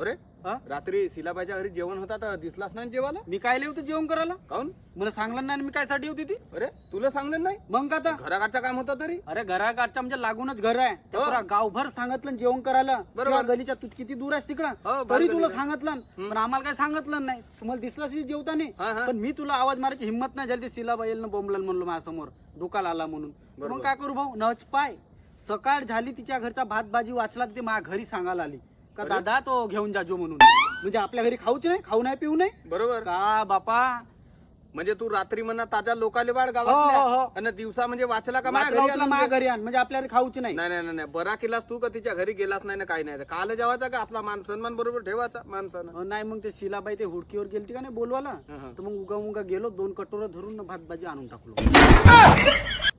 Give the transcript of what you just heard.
अरे हा? रात्री शिलाबाईच्या घरी जेवण होता तर दिसलाच नाही जेवायला? मी काय होतं जेवण करायला? काऊन? मला सांगलं नाही ना मी काय साठी होती ती. अरे तुला सांगलं नाही? मग का आता? घराकडचा काम होता तरी. अरे घराकडच्या म्हणजे लागूनच घर आहे. त्या हो. पुरा गावभर सांगितलं जेवण करायला. बरोबर. गलीच्या तू किती दूर आहेस तिकडं? हो, तरी तुला. सांगितलं पण आम्हाला काय सांगितलं नाही. तुम्हाला जेवताना हा, हा. पण मी तुला आवाज मारायची हिंमत नाही झाली सिलाबाईल न बोंबलन म्हणलो माझ्यासमोर. डोकाला आला म्हणून. मग काय करू भाऊ? नच पाय. सकाळ झाली तिच्या घरचा भात भाजी वाचला ते माझ्या घरी सांगायला आली. का दादा तो घेऊन जाजो म्हणून. म्हणजे आपल्या घरी खाऊच नाही खाऊ नाही पिऊ नाही. बरोबर. का बापा? म्हणजे तू रात्री म्हणा ताजा लोकाले वाढ हो, हो, हो. गावात आणि दिवसा म्हणजे वाचला का माझ्या घरी आणून माझ्या दे. घरी आण म्हणजे आपल्या घरी खाऊच नाही. नाही नाही नाही, नाही. बरा केलास तू का तिच्या घरी गेलास नाही ना काही नाही. काल जेवायचा का आपला मान सन्मान बरोबर ठेवायचा? माणसानं अं, नाही मग ते शिलाबाई ते हुडकीवर गेलती का नाही बोलवाला हा, हा. तर मग उगा उगा गेलो दोन कटोरा धरून ना भात भाजी आणून टाकलो.